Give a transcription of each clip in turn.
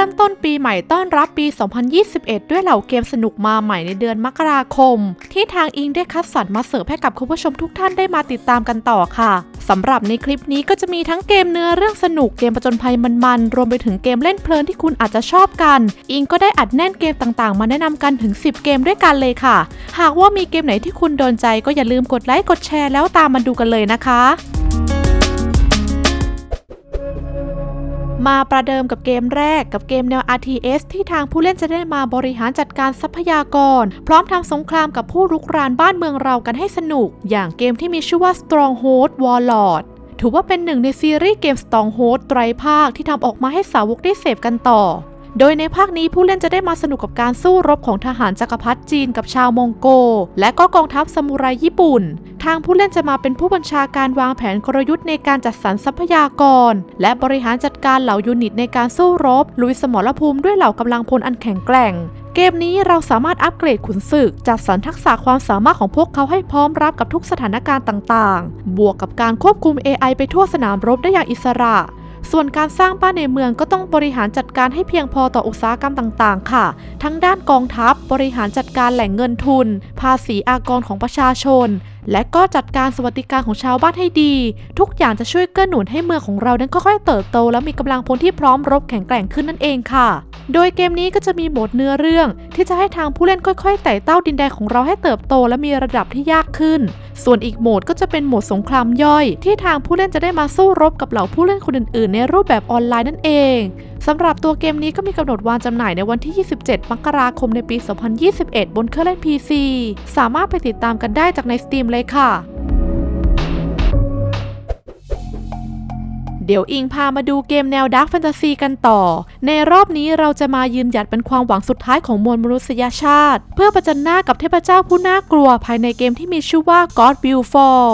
ริ่มต้นปีใหม่ต้อนรับปี 2021 ด้วยเหล่าเกมสนุกมาใหม่ในเดือนมกราคม ที่ทางอิงได้คัดสรรมาเสิร์ฟให้กับคุณผู้ชมทุกท่านได้มาติดตามกันต่อค่ะสำหรับในคลิปนี้ก็จะมีทั้งเกมเนื้อเรื่องสนุกเกมประจนภัยมันๆ รวมไปถึงเกมเล่นเพลินที่คุณอาจจะชอบกัน อิงก็ได้อัดแน่นเกมต่างๆ มาแนะนำกันถึง 10 เกมด้วยกันเลยค่ะ หากว่ามีเกมไหนที่คุณโดนใจก็อย่าลืมกดไลค์กดแชร์แล้วตามมาดูกันเลยนะคะ มาประเดิมกับเกมแรกกับเกมแนว RTS ที่ทางผู้เล่นจะได้มาบริหารจัดการทรัพยากร พร้อมทำสงครามกับผู้รุกรานบ้านเมืองเรากันให้สนุก อย่างเกมที่มีชื่อว่า Stronghold Warlord ถือว่าเป็นหนึ่งในซีรีส์เกม Stronghold ไตรภาคที่ทำออกมาให้สาวกได้เสพกันต่อ โดยในภาคนี้ผู้เล่นจะได้มาสนุกกับการสู้รบของทหารจักรพรรดิจีนกับชาวมองโก และก็กองทัพซามูไรญี่ปุ่น ทางผู้เล่นจะมาเป็นผู้บัญชาการวางแผนกลยุทธ์ในการจัดสรรทรัพยากร และบริหารจัดการเหล่ายูนิตในการสู้รบ ลุยสมรภูมิด้วยเหล่ากำลังพลอันแข็งแกร่งเกมนี้เราสามารถอัปเกรดขุนศึก จัดสรรทักษะความสามารถของพวกเขาให้พร้อมรับกับทุกสถานการณ์ต่างๆ บวกกับการควบคุม AI ไปทั่วสนามรบได้อย่างอิสระ ส่วนการสร้างบ้านในเมืองก็ต้องบริหารจัดการให้เพียงพอต่ออุตสาหกรรมต่างๆ ค่ะ ทั้งด้านกองทัพบริหารจัดการแหล่งเงินทุน ภาษีอากรของประชาชนและก็จัดการสวัสดิการของชาวบ้านให้ดี ทุกอย่างจะช่วยเกื้อหนุนให้เมืองของเรานั้นค่อยๆเติบโต และมีกำลังพลที่พร้อมรบแข็งแกร่งขึ้นนั่นเองค่ะ โดยเกมนี้ก็จะมีโหมดเนื้อเรื่อง ที่จะให้ทางผู้เล่นค่อยๆไต่เต้าดินแดนของเราให้เติบโต และมีระดับที่ยากขึ้น ส่วนอีกโหมดก็จะเป็นโหมดสงครามย่อย ที่ทางผู้เล่นจะได้มาสู้รบกับเหล่าผู้เล่นคนอื่นๆ ในรูปแบบออนไลน์นั่นเอง สำหรับตัวเกมนี้ก็มีกำหนดวางจำหน่ายในวันที่ 27 มกราคมในปี 2021 บนเครื่องเล่น PC สามารถไปติดตามกันได้จากใน Steam เลยค่ะเดี๋ยวอิงพามาดูเกมแนวดาร์ f แฟนตาซีกันต่อ ในรอบนี้เราจะมายืนหยัดเป็นความหวังสุดท้ายของมวลมนุษยชาติ เพื่อประจันหน้ากับเทพเจ้าผู้น่ากลัวภายในเกมที่มีชื่อว่า God Will Fall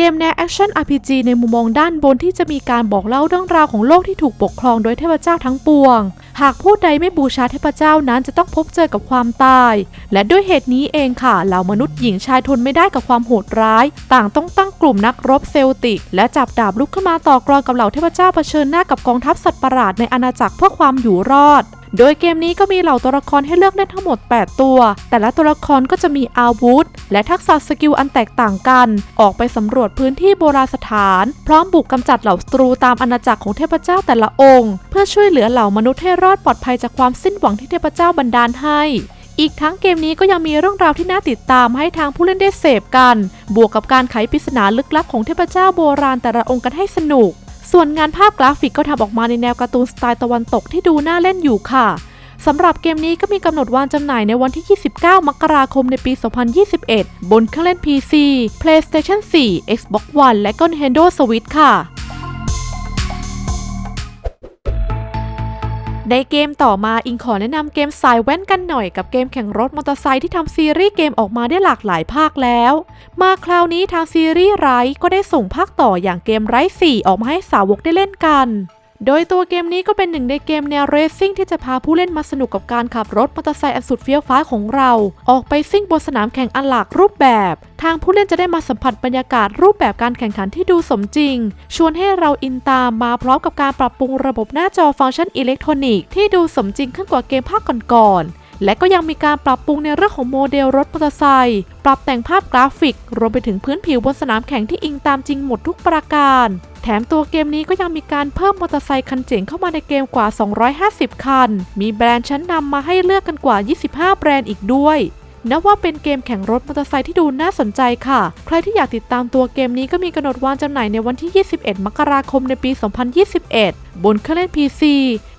เกมแนวแอคชั่น RPG ในมุมมองด้านบนที่จะมีการบอกเล่าเรื่องราวของโลกที่ถูกปกครองโดยเทพเจ้าทั้งปวง หากผู้ใดไม่บูชาเทพเจ้านั้นจะต้องพบเจอกับความตาย และด้วยเหตุนี้เองค่ะเหล่ามนุษย์หญิงชายทนไม่ได้กับความโหดร้าย ต่างต้องตั้งกลุ่มนักรบเซลติก และจับดาบลุกขึ้นมาต่อกรกับเหล่าเทพเจ้าเผชิญหน้ากับกองทัพสัตว์ประหลาดในอาณาจักรเพื่อความอยู่รอด โดยเกมนี้ก็มีเหล่าตัวละครให้เลือกเล่นทั้งหมด 8 ตัว แต่ละตัวละครก็จะมีอาวุธ และทักษะสกิลอันแตกต่างกัน ออกไปสำรวจพื้นที่โบราณสถาน พร้อมบุกกำจัดเหล่าศัตรูตามอาณาจักรของเทพเจ้าแต่ละองค์ เพื่อช่วยเหลือเหล่ามนุษย์ให้รอดปลอดภัยจากความสิ้นหวังที่เทพเจ้าบันดาลให้อีกทั้งเกมนี้ก็ยังมีเรื่องราวที่น่าติดตามให้ทางผู้เล่นได้เสพกัน บวกกับการไขปริศนาลึกลับของเทพเจ้าโบราณแต่ละองค์กันให้สนุก ส่วนงานภาพกราฟิกก็ทำออกมาในแนวการ์ตูนสไตล์ตะวันตกที่ดูน่าเล่นอยู่ค่ะสำหรับเกมนี้ก็มีกำหนดวางจำหน่ายในวันที่ 29 มกราคมในปี 2021 บนเครื่องเล่น PC PlayStation 4 Xbox One และก็ Nintendo Switch ค่ะ ในเกมต่อมาอิงขอแนะนำเกมสายแว่นกันหน่อยกับเกมแข่งรถมอเตอร์ไซค์ที่ทำซีรีส์เกมออกมาได้หลากหลายภาคแล้ว มาคราวนี้ทางซีรีส์ไรก็ได้ส่งภาคต่ออย่างเกมไร4ออกมาให้สาวกได้เล่นกัน โดยตัวเกมนี้ก็เป็นหนึ่งในเกมแนวเรซซิ่งที่จะพาผู้เล่นมาสนุกกับการขับรถมอเตอร์ไซค์อันสุดเฟี้ยวฟ้าของเรา ออกไปซิ่งบนสนามแข่งอันหลากรูปแบบ ทางผู้เล่นจะได้มาสัมผัสบรรยากาศรูปแบบการแข่งขันที่ดูสมจริง ชวนให้เราอินตามมาพร้อมกับการปรับปรุงระบบหน้าจอฟังก์ชันอิเล็กทรอนิกส์ที่ดูสมจริงขึ้นกว่าเกมภาคก่อนๆ และก็ยังมีการปรับปรุงในเรื่องของโมเดลรถมอเตอร์ไซค์ปรับแต่งภาพกราฟิก รวมไปถึงพื้นผิวบนสนามแข่งที่อิงตามจริงหมดทุกประการ แถมตัวเกมนี้ก็ยังมีการเพิ่มมอเตอร์ไซค์คันเจ๋งเข้ามาในเกมกว่า 250 คัน มีแบรนด์ชั้นนำมาให้เลือกกันกว่า 25 แบรนด์อีกด้วยนับว่าเป็นเกมแข่งรถมอเตอร์ไซค์ที่ดูน่าสนใจค่ะ ใครที่อยากติดตามตัวเกมนี้ก็มีกำหนดวางจำหน่ายในวันที่ 21 มกราคมในปี 2021 บนเครื่องเล่น PC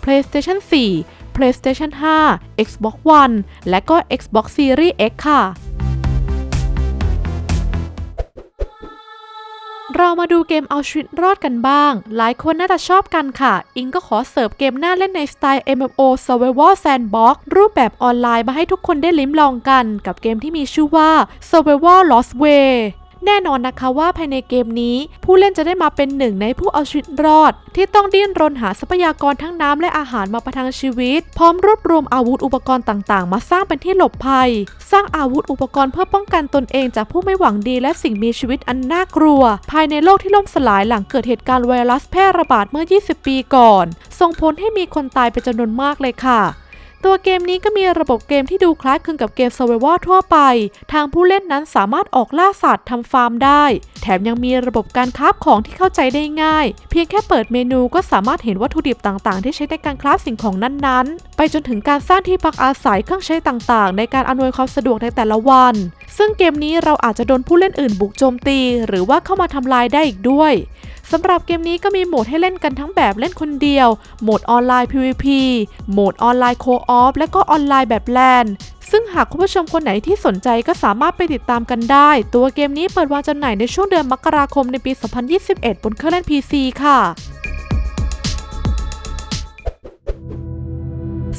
PlayStation 4 PlayStation 5 Xbox One และก็ Xbox Series X ค่ะเรามาดูเกมเอาชีวิตรอดกันบ้าง หลายคนน่าจะชอบกันค่ะ อิงก็ขอเสิร์ฟเกมน่าเล่นในสไตล์ MMO Survival Sandbox รูปแบบออนไลน์มาให้ทุกคนได้ลิ้มลองกัน กับเกมที่มีชื่อว่า Survival Lost Way แน่นอนนะคะว่าภายในเกมนี้ ผู้เล่นจะได้มาเป็นหนึ่งในผู้เอาชีวิตรอด ที่ต้องดิ้นรนหาทรัพยากรทั้งน้ำและอาหารมาประทังชีวิต พร้อมรวบรวมอาวุธอุปกรณ์ต่างๆ มาสร้างเป็นที่หลบภัย สร้างอาวุธอุปกรณ์เพื่อป้องกันตนเองจากผู้ไม่หวังดีและสิ่งมีชีวิตอันน่ากลัว ภายในโลกที่ล่มสลายหลังเกิดเหตุการณ์ไวรัสแพร่ระบาดเมื่อ 20 ปีก่อน ส่งผลให้มีคนตายเป็นจำนวนมากเลยค่ะ ตัวเกมนี้ก็มีระบบเกมที่ดูคล้ายคลึงกับเกม Survival ทั่วไป ทางผู้เล่นนั้นสามารถออกล่าสัตว์ทำฟาร์มได้ แถมยังมีระบบการคราฟของที่เข้าใจได้ง่าย เพียงแค่เปิดเมนูก็สามารถเห็นวัตถุดิบต่างๆ ที่ใช้ในการคราฟสิ่งของนั้นๆ ไปจนถึงการสร้างที่พักอาศัยเครื่องใช้ต่างๆ ในการอำนวยความสะดวกในแต่ละวัน ซึ่งเกมนี้เราอาจจะโดนผู้เล่นอื่นบุกโจมตี หรือว่าเข้ามาทำลายได้อีกด้วย สำหรับเกมนี้ก็มีโหมดให้เล่นกันทั้งแบบเล่นคนเดียว โหมดออนไลน์ PVP โหมดออนไลน์โคออฟและก็ออนไลน์แบบแลนซึ่งหากคุณผู้ชมคนไหนที่สนใจก็สามารถไปติดตามกันได้ ตัวเกมนี้เปิดวางจำหน่ายในช่วงเดือนมกราคมในปี 2021 บนเครื่องเล่น PC ค่ะ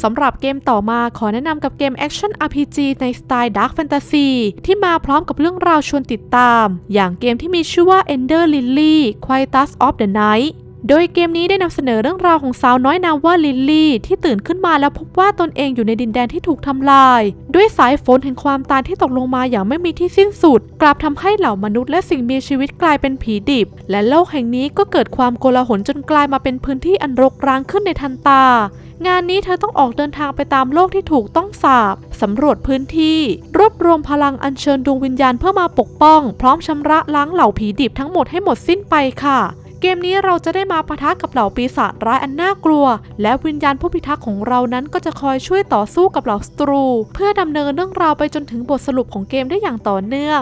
สำหรับเกมต่อมาขอแนะนำกับเกม Action RPG ในสไตล์ Dark Fantasy ที่มาพร้อมกับเรื่องราวชวนติดตาม อย่างเกมที่มีชื่อว่า Ender Lily Quietus of the Night โดยเกมนี้ได้นำเสนอเรื่องราวของสาวน้อยนามว่าลิลลี่ ที่ตื่นขึ้นมาแล้วพบว่าตนเองอยู่ในดินแดนที่ถูกทำลาย ด้วยสายฝนแห่งความตายที่ตกลงมาอย่างไม่มีที่สิ้นสุด กลับทำให้เหล่ามนุษย์และสิ่งมีชีวิตกลายเป็นผีดิบ และโลกแห่งนี้ก็เกิดความโกลาหลจนกลายมาเป็นพื้นที่อันรกร้างขึ้นในทันตา งานนี้เธอต้องออกเดินทางไปตามโลกที่ถูกต้องสาบสำรวจพื้นที่ รวบรวมพลังอัญเชิญดวงวิญญาณเพื่อมาปกป้อง พร้อมชำระล้างเหล่าผีดิบทั้งหมดให้หมดสิ้นไปค่ะ เกมนี้เราจะได้มาปะทะกับเหล่าปีศาจร้ายอันน่ากลัว และวิญญาณผู้พิทักษ์ของเรานั้นก็จะคอยช่วยต่อสู้กับเหล่าศัตรู เพื่อดำเนินเรื่องราวไปจนถึงบทสรุปของเกมได้อย่างต่อเนื่อง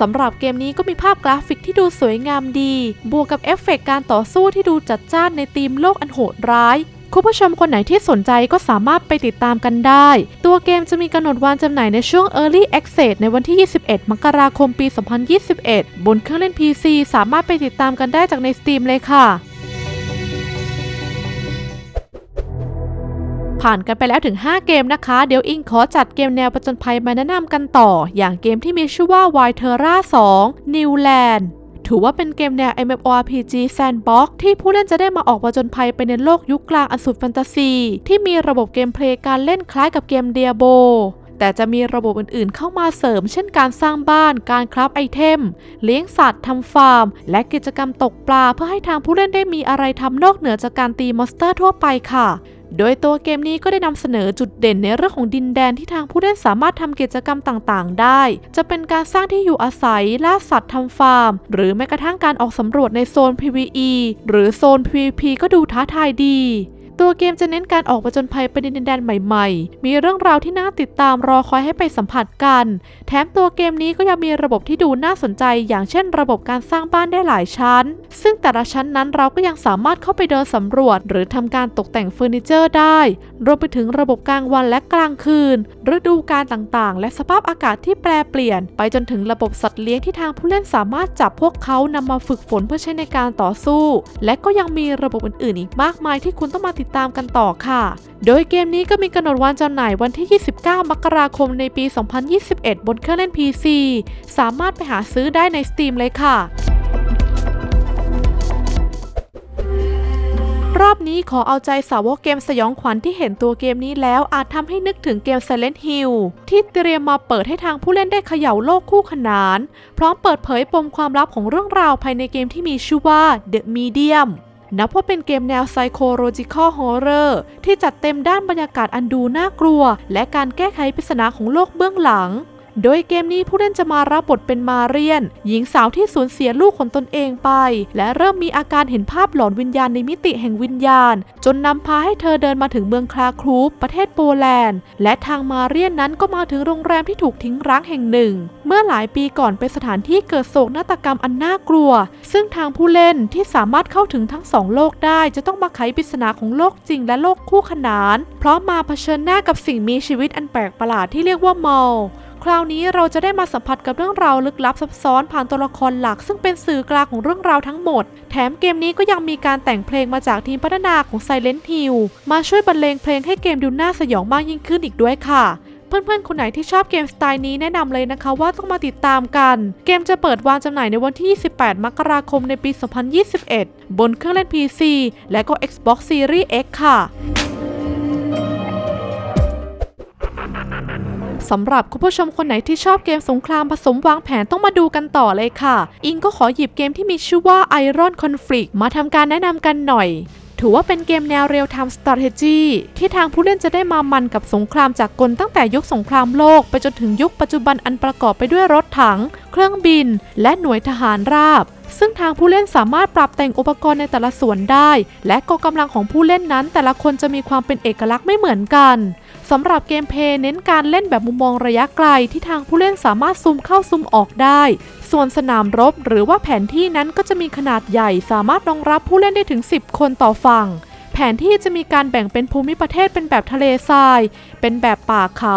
สำหรับเกมนี้ก็มีภาพกราฟิกที่ดูสวยงามดี บวกกับเอฟเฟกต์การต่อสู้ที่ดูจัดจ้านในธีมโลกอันโหดร้าย คุณผู้ชมคนไหนที่สนใจก็สามารถไปติดตามกันได้ ตัวเกมจะมีกำหนดวางจำหน่ายในช่วง Early Access ในวันที่ 21 มกราคม ปี 2021 บนเครื่องเล่น PC สามารถไปติดตามกันได้จากใน Steam เลยค่ะผ่านกันไปแล้วถึง 5 เกมนะคะ เดี๋ยวอิงขอจัดเกมแนวประจนภัยมาแนะนำกันต่อ อย่างเกมที่มีชื่อว่า w i t e r a 2 New Land ถือว่าเป็นเกมแนว MMORPG Sandbox ที่ผู้เล่นจะได้มาออกประจนภัยไปในโลกยุคกลางอันสุดแฟนตาซี ที่มีระบบเกมเพลย์การเล่นคล้ายกับเกม Diablo แต่จะมีระบบอื่นๆ เข้ามาเสริม เช่นการสร้างบ้าน การคราฟไอเทม เลี้ยงสัตว์ ทำฟาร์ม และกิจกรรมตกปลา เพื่อให้ทางผู้เล่นได้มีอะไรทำนอกเหนือจากการตีมอนสเตอร์ทั่วไปค่ะ โดยตัวเกมนี้ก็ได้นำเสนอจุดเด่นในเรื่องของดินแดนที่ทางผู้เล่นสามารถทำกิจกรรมต่างๆ ได้ จะเป็นการสร้างที่อยู่อาศัย ล่าสัตว์ทำฟาร์ม หรือแม้กระทั่งการออกสำรวจในโซน PVE หรือโซน PVP ก็ดูท้าทายดี ตัวเกมจะเน้นการออกประจนภัยไปในดินแดนใหม่ๆ มีเรื่องราวที่น่าติดตามรอคอยให้ไปสัมผัสกัน แถมตัวเกมนี้ก็ยังมีระบบที่ดูน่าสนใจ อย่างเช่น ระบบการสร้างบ้านได้หลายชั้น ซึ่งแต่ละชั้นนั้นเราก็ยังสามารถเข้าไปเดินสำรวจ หรือทำการตกแต่งเฟอร์นิเจอร์ได้ รวมไปถึงระบบกลางวันและกลางคืน ฤดูกาลต่างๆ และสภาพอากาศที่แปรเปลี่ยน ไปจนถึงระบบสัตว์เลี้ยงที่ทางผู้เล่นสามารถจับพวกเขานำมาฝึกฝนเพื่อใช้ในการต่อสู้ และก็ยังมีระบบอื่นๆ อีกมากมายที่คุณต้องมาติดตามกันต่อค่ะ โดยเกมนี้ก็มีกำหนดวันจำหน่ายวันที่ 29 มกราคมในปี 2021 บนเครื่องเล่น PC สามารถไปหาซื้อได้ใน Steam เลยค่ะรอบนี้ขอเอาใจสาวกเกมสยองขวัญที่เห็นตัวเกมนี้แล้วอาจทำให้นึกถึงเกม Silent Hill ที่เตรียมมาเปิดให้ทางผู้เล่นได้เขย่าโลกคู่ขนาน พร้อมเปิดเผยปมความลับของเรื่องราวภายในเกมที่มีชื่อว่า The Medium นับว่าเป็นเกมแนวไซโคโลจิคอลฮอร์เรอร์ที่จัดเต็มด้านบรรยากาศอันดูน่ากลัว และการแก้ไขปริศนาของโลกเบื้องหลัง โดยเกมนี้ผู้เล่นจะมารับบทเป็นมาเรียน หญิงสาวที่สูญเสียลูกของตนเองไป และเริ่มมีอาการเห็นภาพหลอนวิญญาณในมิติแห่งวิญญาณ จนนำพาให้เธอเดินมาถึงเมืองคลาครูปประเทศโปแลนด์ และทางมาเรียนนั้นก็มาถึงโรงแรมที่ถูกทิ้งร้างแห่งหนึ่ง เมื่อหลายปีก่อนเป็นสถานที่เกิดโศกนาฏกรรมอันน่ากลัว ซึ่งทางผู้เล่นที่สามารถเข้าถึงทั้งสองโลกได้ จะต้องมาไขปริศนาของโลกจริงและโลกคู่ขนานเพราะมาเผชิญหน้ากับสิ่งมีชีวิตอันแปลกประหลาดที่เรียกว่ามอล ราวนี้เราจะได้มาสัมผัสกับเรื่องราวลึกลับซับซ้อนผ่านตัวละครหลัก ซึ่งเป็นสื่อกลางของเรื่องราวทั้งหมด แถมเกมนี้ก็ยังมีการแต่งเพลงมาจากทีมพัฒนาของ Silent Hill มาช่วยบรรเลงเพลงให้เกมดูน่าสยองมากยิ่งขึ้นอีกด้วยค่ะเพื่อนๆ คนไหนที่ชอบเกมสไตล์นี้แนะนำเลยนะคะว่าต้องมาติดตามกัน เกมจะเปิดวางจำหน่ายในวันที่ 28 มกราคมในปี 2021 บนเครื่องเล่น PC และก็ Xbox Series X ค่ะ สำหรับคุณผู้ชมคนไหนที่ชอบเกมสงครามผสมวางแผนต้องมาดูกันต่อเลยค่ะ อิงก็ขอหยิบเกมที่มีชื่อว่า Iron Conflict มาทำการแนะนำกันหน่อยถือว่าเป็นเกมแนว Real Time Strategy ที่ทางผู้เล่นจะได้มามันกับสงครามจากกลตั้งแต่ยุคสงครามโลก ไปจนถึงยุคปัจจุบันอันประกอบไปด้วยรถถัง เครื่องบิน และหน่วยทหารราบ ซึ่งทางผู้เล่นสามารถปรับแต่งอุปกรณ์ในแต่ละส่วนได้ และกองกำลังของผู้เล่นนั้นแต่ละคนจะมีความเป็นเอกลักษณ์ไม่เหมือนกัน สำหรับเกมเพย์เน้นการเล่นแบบมุมมองระยะไกลที่ทางผู้เล่นสามารถซูมเข้าซูมออกได้ ส่วนสนามรบหรือว่าแผนที่นั้นก็จะมีขนาดใหญ่ สามารถรองรับผู้เล่นได้ถึง 10 คนต่อฝั่ง แผนที่จะมีการแบ่งเป็นภูมิประเทศเป็นแบบทะเลทราย เป็นแบบป่าเขา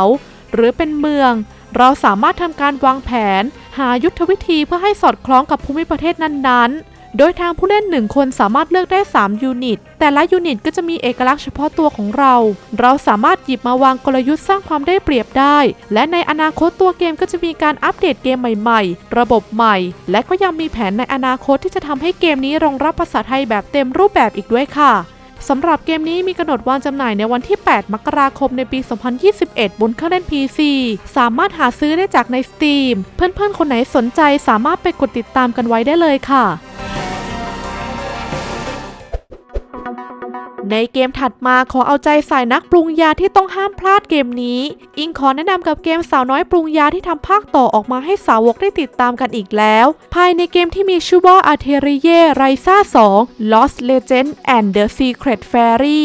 หรือเป็นเมือง เราสามารถทำการวางแผน หายุทธวิธีเพื่อให้สอดคล้องกับภูมิประเทศนั้นๆ โดยทางผู้เล่นหนึ่งคนสามารถเลือกได้ 3 ยูนิต แต่ละยูนิตก็จะมีเอกลักษณ์เฉพาะตัวของเรา เราสามารถหยิบมาวางกลยุทธ์สร้างความได้เปรียบได้ และในอนาคตตัวเกมก็จะมีการอัปเดตเกมใหม่ ๆ ระบบใหม่ และก็ยังมีแผนในอนาคตที่จะทำให้เกมนี้รองรับภาษาไทยแบบเต็มรูปแบบอีกด้วยค่ะสำหรับเกมนี้มีกำหนดวางจำหน่ายในวันที่ 8 มกราคมในปี 2021 บนเครื่องเล่น PC สามารถหาซื้อได้จากใน Steam เพื่อนๆ คนไหนสนใจสามารถไปกดติดตามกันไว้ได้เลยค่ะ ในเกมถัดมาขอเอาใจใส่นักปรุงยาที่ต้องห้ามพลาดเกมนี้ อิงขอแนะนำกับเกมสาวน้อยปรุงยาที่ทำภาคต่อออกมาให้สาวกได้ติดตามกันอีกแล้ว ภายในเกมที่มีชื่อว่า a t e r i e r i s a 2 Lost Legend and the Secret Fairy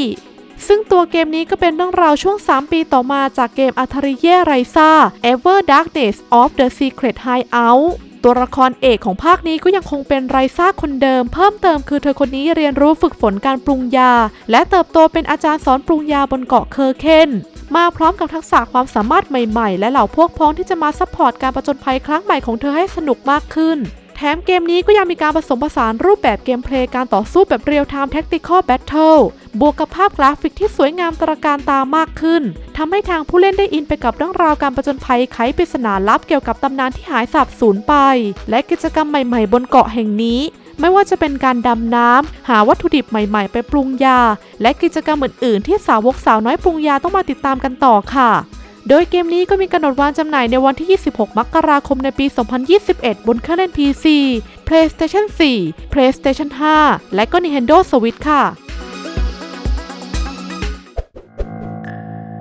ซึ่งตัวเกมนี้ก็เป็นเรื่องราวช่วง 3 ปีต่อมาจากเกม a t a r i e r i s a Ever Darkness of the Secret Hideout ตัวละครเอกของภาคนี้ก็ยังคงเป็นไรซ่าคนเดิม เพิ่มเติมคือเธอคนนี้เรียนรู้ฝึกฝนการปรุงยา และเติบโตเป็นอาจารย์สอนปรุงยาบนเกาะเคอร์เคนมาพร้อมกับทักษะความสามารถใหม่ๆ และเหล่าพวกพ้องที่จะมาซัพพอร์ตการประจนภัยครั้งใหม่ของเธอให้สนุกมากขึ้น แถมเกมนี้ก็ยังมีการผสมผสานรูปแบบเกมเพลย์การต่อสู้แบบเรียลไทม์แท็กติคอลแบทเทิล บวกกับภาพกราฟิกที่สวยงามตระการตามากขึ้นทำให้ทางผู้เล่นได้อินไปกับเรื่องราวการประจนภัยไขปริศนาลับเกี่ยวกับตำนานที่หายสาบสูญไป และกิจกรรมใหม่ๆ บนเกาะแห่งนี้ไม่ว่าจะเป็นการดำน้ำ หาวัตถุดิบใหม่ ๆ ไปปรุงยา และกิจกรรมอื่น ๆ ที่สาวกสาวน้อยปรุงยาต้องมาติดตามกันต่อค่ะ โดยเกมนี้ก็มีกำหนดวางจำหน่ายในวันที่ 26 มกราคมในปี 2021 บนเครื่องเล่น PC PlayStation 4 PlayStation 5 และก็ Nintendo Switch ค่ะ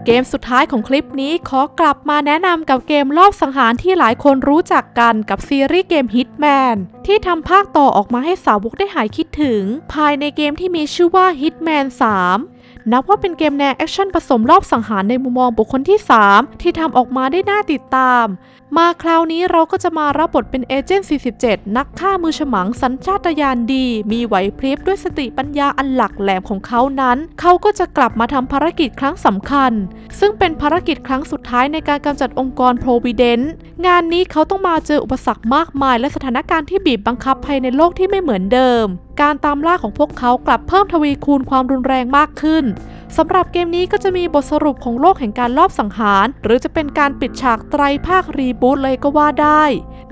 เกมสุดท้ายของคลิปนี้ขอกลับมาแนะนำกับเกมรอบสังหารที่หลายคนรู้จักกันกับซีรีส์เกม Hitman ที่ทำภาคต่อออกมาให้สาวกได้หายคิดถึง ภายในเกมที่มีชื่อว่า Hitman 3 นับว่าเป็นเกมแนวแอคชั่นผสมรอบสังหารในมุมมองบุคคลที่ 3 ที่ทำออกมาได้น่าติดตาม มาคราวนี้เราก็จะมารับบทเป็นเอเจนต์ 47 นักฆ่ามือฉมังสัญชาตญาณดี มีไหวพริบด้วยสติปัญญาอันหลักแหลมของเขานั้น เขาก็จะกลับมาทำภารกิจครั้งสำคัญ ซึ่งเป็นภารกิจครั้งสุดท้ายในการกำจัดองค์กร Providence งานนี้เขาต้องมาเจออุปสรรคมากมาย และสถานการณ์ที่บีบบังคับภายในโลกที่ไม่เหมือนเดิมการตามล่าของพวกเขากลับเพิ่มทวีคูณความรุนแรงมากขึ้นสำหรับเกมนี้ก็จะมีบทสรุปของโลกแห่งการลอบสังหาร หรือจะเป็นการปิดฉากไตรภาครีบูตเลยก็ว่าได้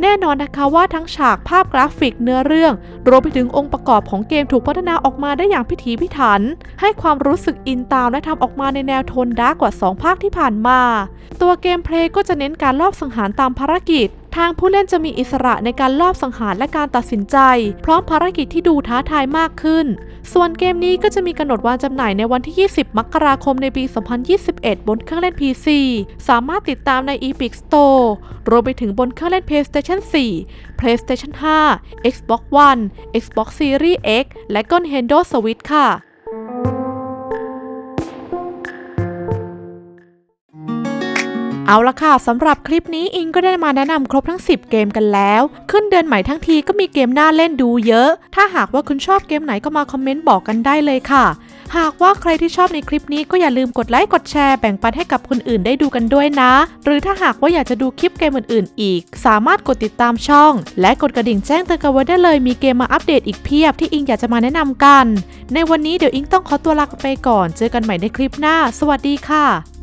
แน่นอนนะคะว่าทั้งฉากภาพกราฟิกเนื้อเรื่อง รวมไปถึงองค์ประกอบของเกมถูกพัฒนาออกมาได้อย่างพิถีพิถัน ให้ความรู้สึกอินตามและทำออกมาในแนวโทนดาร์กกว่า 2 ภาคที่ผ่านมา ตัวเกมเพลย์ก็จะเน้นการลอบสังหารตามภารกิจ ทางผู้เล่นจะมีอิสระในการลอบสังหารและการตัดสินใจ พร้อมภารกิจที่ดูท้าทายมากขึ้น ส่วนเกมนี้ก็จะมีกำหนดวางจำหน่ายในวันที่ 20 มกราคมในปี 2021 บนเครื่องเล่น PC สามารถติดตามใน Epic Store รวมไปถึงบนเครื่องเล่น PlayStation 4 PlayStation 5 Xbox One Xbox Series X และก็ Nintendo Switch ค่ะ เอาละค่ะสำหรับคลิปนี้อิงก็ได้มาแนะนำครบทั้ง 10 เกมกันแล้ว ขึ้นเดือนใหม่ทั้งทีก็มีเกมน่าเล่นดูเยอะ ถ้าหากว่าคุณชอบเกมไหนก็มาคอมเมนต์บอกกันได้เลยค่ะ หากว่าใครที่ชอบในคลิปนี้ก็อย่าลืมกดไลค์กดแชร์แบ่งปันให้กับคนอื่นได้ดูกันด้วยนะ หรือถ้าหากว่าอยากจะดูคลิปเกมอื่นๆ อีก สามารถกดติดตามช่อง และกดกระดิ่งแจ้งเตือนกันไว้ได้เลยมีเกมมาอัปเดตอีกเพียบที่อิงอยากจะมาแนะนำกัน ในวันนี้เดี๋ยวอิงต้องขอตัวลาไปก่อน เจอกันใหม่ในคลิปหน้า สวัสดีค่ะ